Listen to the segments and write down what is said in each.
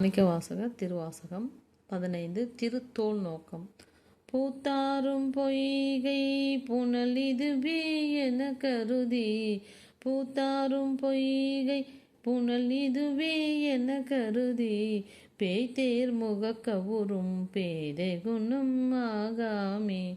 மாணிக்க வாசக திருவாசகம் பதினைந்து திருத்தோல் நோக்கம். பூத்தாரும் பொய்கை புனல் இதுவே என கருதி பூத்தாரும் பொய்கை புனல் இதுவே என கருதி பேய்தேர் முகக்கவுரும் பேதை குணம் ஆகாமே.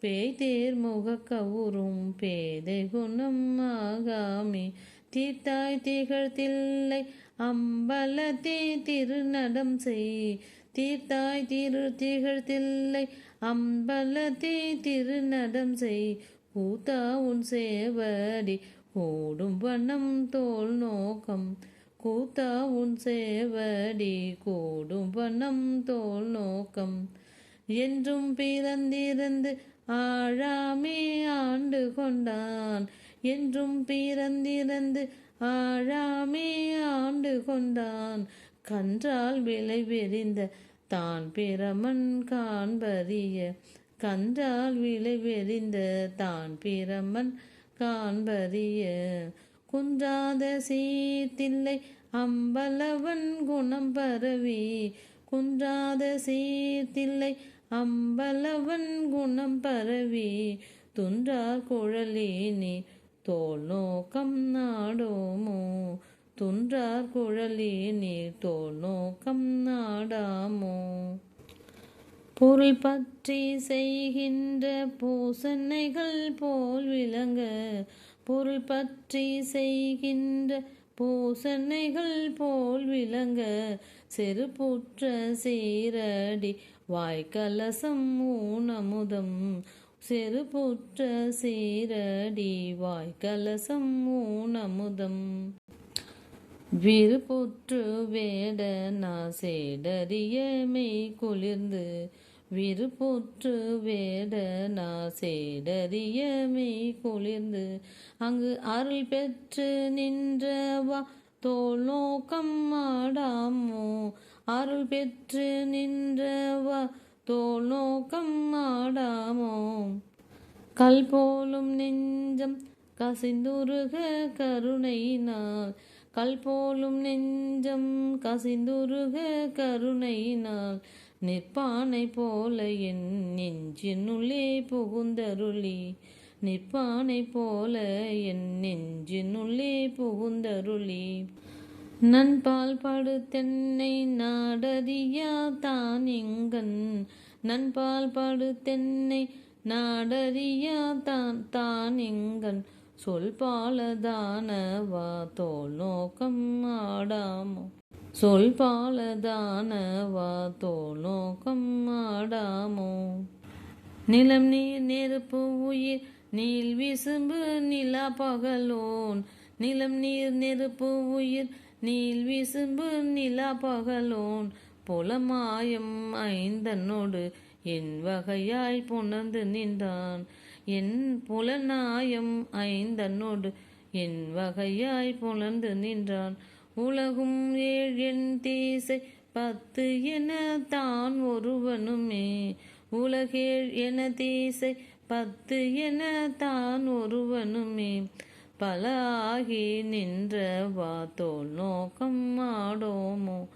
பேய்தேர் முகக்கவுரும் பேதை குணம் ஆகாமே. தீர்த்தாய் திகழ்த்தில்லை அம்பலத்தே திருநடம் செய். தீர்த்தாய் திரு திகழ்த்தில்லை. அம்பலத்தே திருநடம் செய். கூத்தா உன் சேவடி கூடும் வண்ணம் தோல் நோக்கம். கூத்தா உன் சேவடி கூடும் வண்ணம் தோல் நோக்கம். என்றும் பிறந்திருந்து ஆழாமே ஆண்டு கொண்டான். என்றும் பிறந்திருந்து ஆழாமே ஆண்டு கொண்டான். கன்றால் விலை வெறிந்த தான் பிரமன் காண்பறிய. கன்றால் விலை வெறிந்த தான் பிரமன் காண்பறிய. குன்றாத சீர்த்தில்லை அம்பலவன் குணம் பரவி. குன்றாத சீர்த்தில்லை அம்பலவன் குணம் பரவி. துன்றா குழலே நீ தோல் நோக்கம் நாடோமோ? துன்றார் குழலி நீர் தோல் நோக்கம் நாடாமோ? பொருள் பற்றி செய்கின்ற பூசனைகள் போல் விளங்க பொருள் பற்றி செய்கின்ற பூசனைகள் போல் விளங்க செருப்புற்ற சீரடி வாய்க்கலசம் ஊனமுதம் செருப்புற்ற சீரடி வாய்க்கலசம் ஊனமுதம். விருப்புற்று வேட சேடறிய மெய் குளிர்ந்து விருப்புற்று வேட சேடறிய மெய் குளிர்ந்து அங்கு அருள் பெற்று நின்றவா தோல் நோக்கம் ஆடாமோ? அருள் பெற்று நின்றவா தோல் நோக்கம் ஆடாமோ? கல் போலும் நெஞ்சம் கசிந்துருக கருணையினால். கல் போலும் நெஞ்சம் கசிந்துருக கருணையினால். நிற்பானை போல என் நெஞ்சினுள்ளே புகுந்தருளி. நிற்பானை போல என் நெஞ்சினுள்ளே புகுந்தருளி. நண்பால் படு தென்னை நாடறியா தான் எங்கன் நண்பால் படு தென்னை நாடறியா தான் தான் எங்கன் சொல் பாலதானவா தோல் நோக்கம் ஆடாமோ? சொல் பாலதானவா தோல் நோக்கம் ஆடாமோ? நிலம் நீர் நெருப்பு உயிர் நீல் விசும்பு நிலா பகலோன். நிலம் நீர் நெருப்பு உயிர் நீல் விசும்பு நிலா பகலோன் புலமாயம் ஐந்தனோடு என் வகையாய் புணர்ந்து நின்றான். என் புலனாயம் ஐந்தனோடு என் வகையாய் புணர்ந்து நின்றான். உலகும் ஏழ் என் தீசை பத்து என தான் ஒருவனுமே. உலகேழ் என தீசை பத்து என தான் ஒருவனுமே. பல ஆகி நின்ற வா தோல் நோக்கம் ஆடோமோ?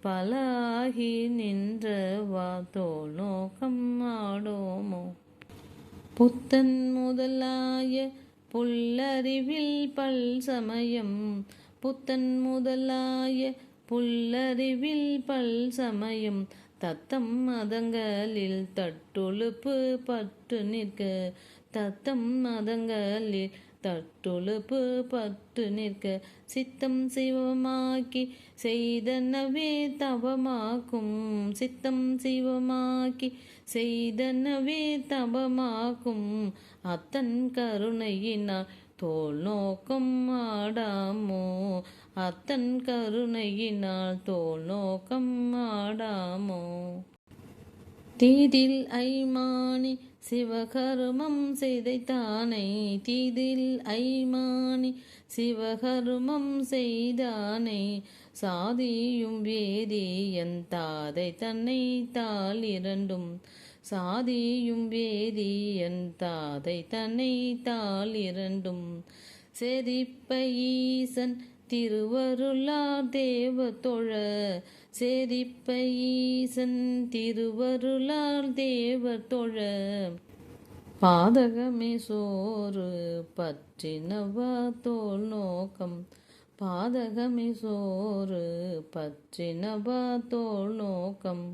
பல ஆகி நின்ற வா தோல் நோக்கம் ஆடோமோ? புத்தன் முதலாய புல்லறிவில் பல் சமயம். புத்தன் முதலாய புல்லறிவில் பல் சமயம். தத்தம் மதங்களில் தட்டொழுப்பு பட்டு நிற்க. தத்தம் மதங்களில் தட்டொழுப்பு பற்று நிற்க சித்தம் சிவமாக்கி செய்தனவே தவமாக்கும். சித்தம் சிவமாக்கி செய்தனவே தவமாக்கும். அத்தன் கருணையினால் தோல் நோக்கம் ஆடாமோ? அத்தன் கருணையினால் தோல் நோக்கம் ஆடாமோ? தீதில் ஐமானி சிவகருமம் செய்தைத்தானை தீதில் ஐமானி சிவகருமம் செய்தானை சாதியும் வேதியன் தாதை தன்னை தாள் இரண்டும். சாதியும் வேதியன் தாதை தன்னை தாள் இரண்டும். செதிப்ப ஈசன் திருவருளார் தேவ தொழ சேரிப்ப ஈசன் திருவருளார் தேவ தொழ பாதகமே சோறு பற்றினவா தோல் நோக்கம்? பாதகமே சோறு பற்றினவா தோல் நோக்கம்?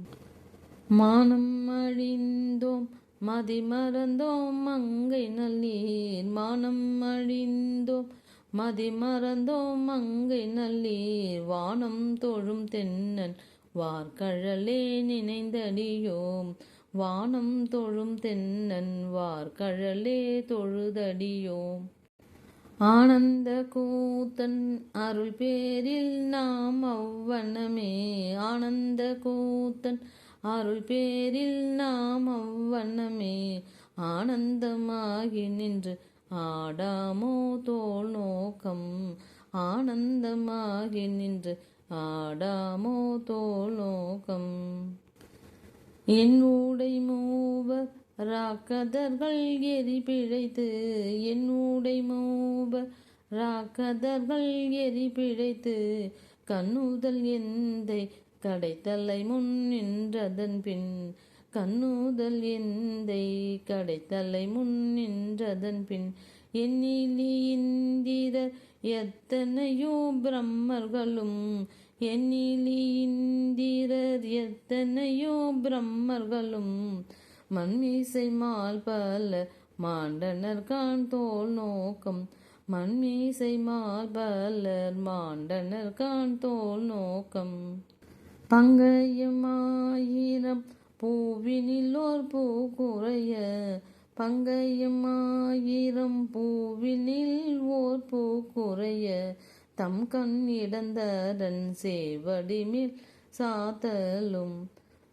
மானம் அழிந்தோம் மதிமறந்தோம் மங்கை நல்லீர் மானம் அழிந்தோம் மதி மறந்தோம் மங்கை நல்லீர் வானம் தொழும் தென்னன் வார்கழலே நினைந்தடியோம். வானம் தொழும் தென்னன் வார்கழலே தொழுதடியோம். ஆனந்த கூத்தன் அருள் பேரில் நாம் அவ்வண்ணமே. ஆனந்த கூத்தன் அருள் பேரில் நாம் அவ்வண்ணமே. ஆனந்தமாகி நின்று ஆடாமோ தோல் நோக்கம் ஆனந்தமாகி நின்று. ஆடாமோ தோல் நோக்கம். என் ஊடை மூவர் ராக்கதர்கள் எரி பிழைத்து. என் ஊடை மூவர் ராக்கதர்கள் எரி பிழைத்து. கண்ணுதல் எந்தை கடைத்தலை முன் நின்றதன் பின். கண்ணூதல் எந்தை கடைத்தலை முன் நின்றதன் பின் எண்ணிலி இந்திரர் எத்தனையோ பிரம்மர்களும் எண்ணிலி இந்திரர் எத்தனையோ பிரம்மர்களும் மண்மீசை மால் பல மாண்டனர் கான் தோல் நோக்கம் மண்மீசை மால் பலர் மாண்டனர் கான் தோல் நோக்கம். பங்கையமாயிரம் பூவினிலோர் பூ குறைய பங்கையமாயிரம் பூவினில் ஓர் பூ குறைய தம் கண் இடந்தரன் சேவடிமில் சாத்தலும்.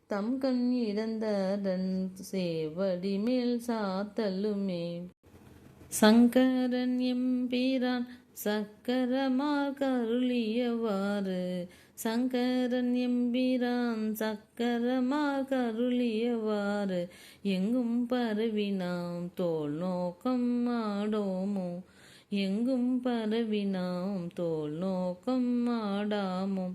தம் கண் இடந்தரன் சேவடிமேல் சாத்தலுமே. சங்கரன் எம்பிரான் சக்கரமார் கருளியவாறு சங்கரன் எம்பிரான் சக்கரமார் கருளியவாறு எங்கும் பரவினாம் தோல் நோக்கம் ஆடோமோ? எங்கும் பரவினாம் தோல் நோக்கம் ஆடாமோ?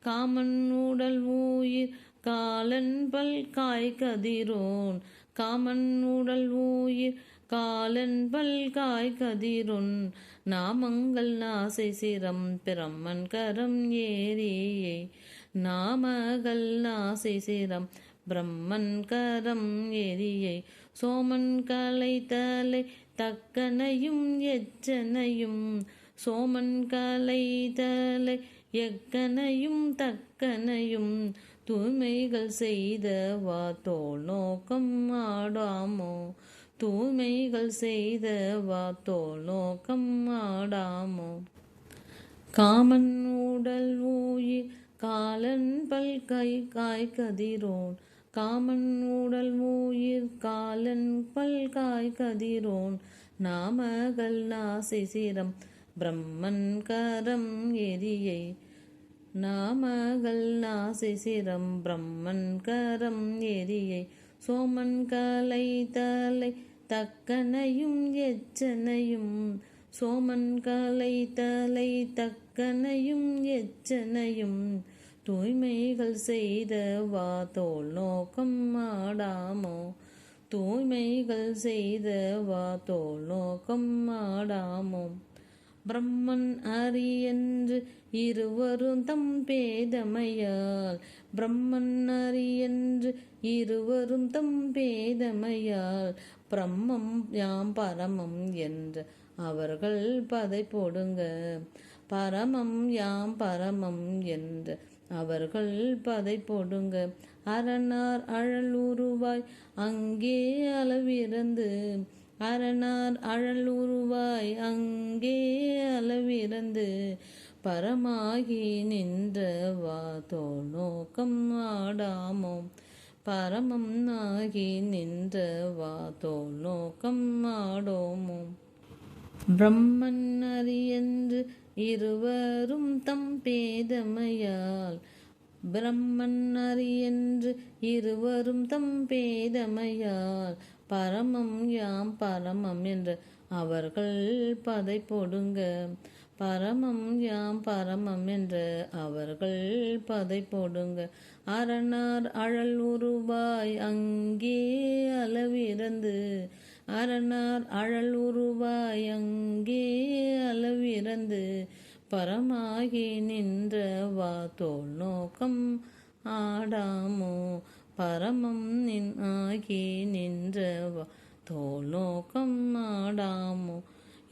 காமன் உடல் ஊயிர் காலன் பல் காய் கதிரோன். காமன் உடல் ஊயிர் காலன் பல் காய் கதிரொன். நாமங்கள் நாசை சிரம் பிரம்மன் கரம் ஏரியே. நாமகள் நாசை சிரம் பிரம்மன் கரம் எரியை சோமன் கலை தலை தக்கனையும் எச்சனையும். சோமன் கலை தலை எக்கனையும் தக்கனையும். தூய்மைகள் செய்த வா தோல் நோக்கம் ஆடாமோ? தூய்மைகள் செய்த வா நோக்கம் ஆடாமோ? காமன் உடல் ஊயிர் காலன் பல் கை காய் கதிரோன் காமன் உடல் ஊயிர் காலன் பல் காய் கதிரோன். நாமகள் நாசிசிரம் பிரம்மன் கரம் எரியை. நாமகள் நாசிசிரம் பிரம்மன் கரம் எரியை. சோமன் கலை தலை தக்கனையும் எச்சனையும் சோமன் கலை தலை தக்கனையும் எச்சனையும் தூய்மைகள் செய்த வா தோல் நோக்கம் ஆடாமோ? தூய்மைகள் செய்த வா தோல் நோக்கம் ஆடாமோ? பிரம்மன் அரியன்று இருவரும் தம் பேதமையால் பிரம்மன் அரியன்று இருவரும் தம் பேதமையால் பிரம்மம் யாம் பரமம் என்று அவர்கள் பதை போடுங்க. பரமம் யாம் பரமம் என்று அவர்கள் பதை போடுங்க. அரணார் அழல் உருவாய் அங்கே அளவிறந்து. அரணார் அழல் உருவாய் அங்கே அளவிறந்து. பரமாகி நின்ற வா தோ நோக்கம் ஆடாமோ பரமம் நாகி நின்ற வா நோக்கம் ஆடோமோ பிரம்மன் அறியன்று இருவரும் தம் பேதமையால் பிரம்மன் அறியன்று இருவரும் தம் பேதமையால் பரமம் யாம் பரமம் என்று அவர்கள் பதை போடுங்க பரமம் யாம் பரமம் என்று அவர்கள் பதை போடுங்க. அரணார் அழல் உருவாய் அங்கே அளவிறந்து. அரணார் அழல் உருவாய் அங்கே அளவிறந்து. பரமாகி நின்ற வா தோல் நோக்கம் ஆடாமோ? பரமம் நின் ஆகி நின்ற வா தோல் நோக்கம் ஆடாமோ?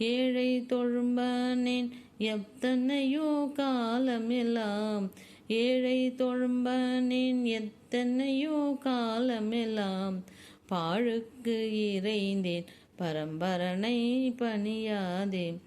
ஏழை தொழும்பனேன் எத்தனையோ காலமெல்லாம் ஏழை தொழும்பனேன் எத்தனையோ காலமெல்லாம் பாழுக்கு இறைந்தேன் பரம்பரனை பணியாதே.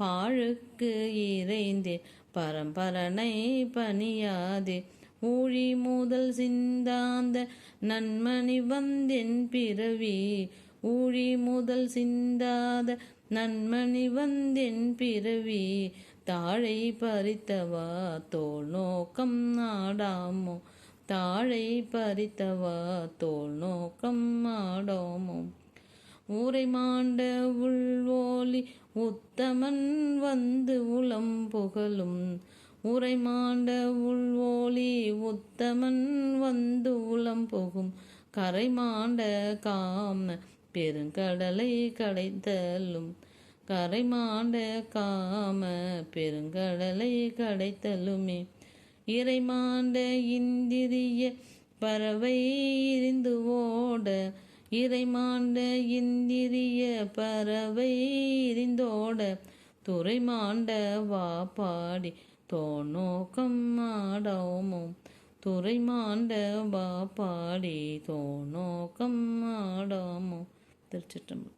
பாழுக்கு இறைந்தேன் பரம்பரனை பணியாதே. ஊழி முதல் சிந்தாந்த நன்மணி வந்தென் பிறவி ஊழி முதல் சிந்தாத நன்மணி வந்தென் பிறவி தாழை பறித்தவா தோல் நோக்கம் நாடாமோ? தாழை பறித்தவா தோல் நோக்கம் நாடாமோ? ஊரை மாண்ட உள்வோலி உத்தமன் வந்து உளம் புகழும். உரை மாண்ட உள்வோலி உத்தமன் வந்து உளம் புகும். கரை மாண்ட காம பெருங்கடலை கடைத்தலும். கரை மாண்ட காம பெருங்கடலை கடைத்தலுமே. இறை மாண்ட இந்திரிய பறவை இருந்து ஓட. இறை மாண்ட இந்திரிய பறவை இரிந்தோட துறை மாண்ட வா பாடி தோநோக்கம் ஆடாமோ துறை மாண்ட வா பாடி தோநோக்கம் ஆடாமோ തെളിച്ചിട്ടുണ്ട്